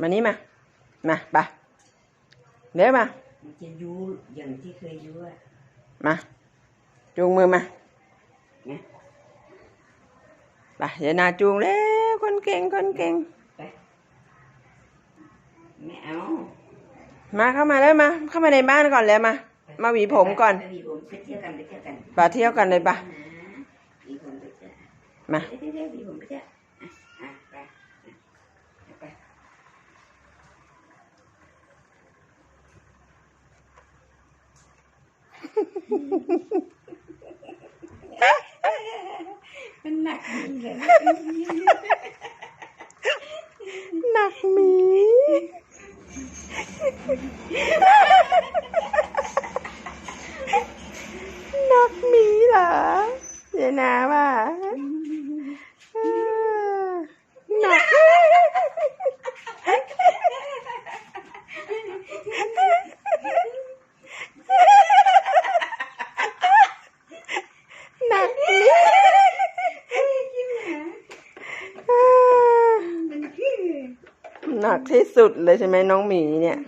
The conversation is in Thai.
มานี่มา มาไปเดี๋ยวมามันจะยูอย่างที่เคยยูอะมา จูงมือมานะไปเดี๋ยวนาจูงแล้วคนเก่งคนเก่ง ไปไม่เอามาเข้ามาเลยมา เข้ามาในบ้านก่อนเลยมา มาหวีผมก่อน ไปหวีผมไปเที่ยวกันไปเที่ยวกันไปเที่ยวกันเลยปะหวีผมไปเที่ยวมา เดี๋ยวเดี๋ยวเดี๋ยวหวีผมไปเที่ยวอะอะไปอะไป มันหนักดีเลยหนักหมีหนักหมีเหรอเดี๋ยวนาว่าเออหนักหนักหมีเออ มันคือ หนักที่สุดเลยใช่ไหมน้องหมีเนี่ย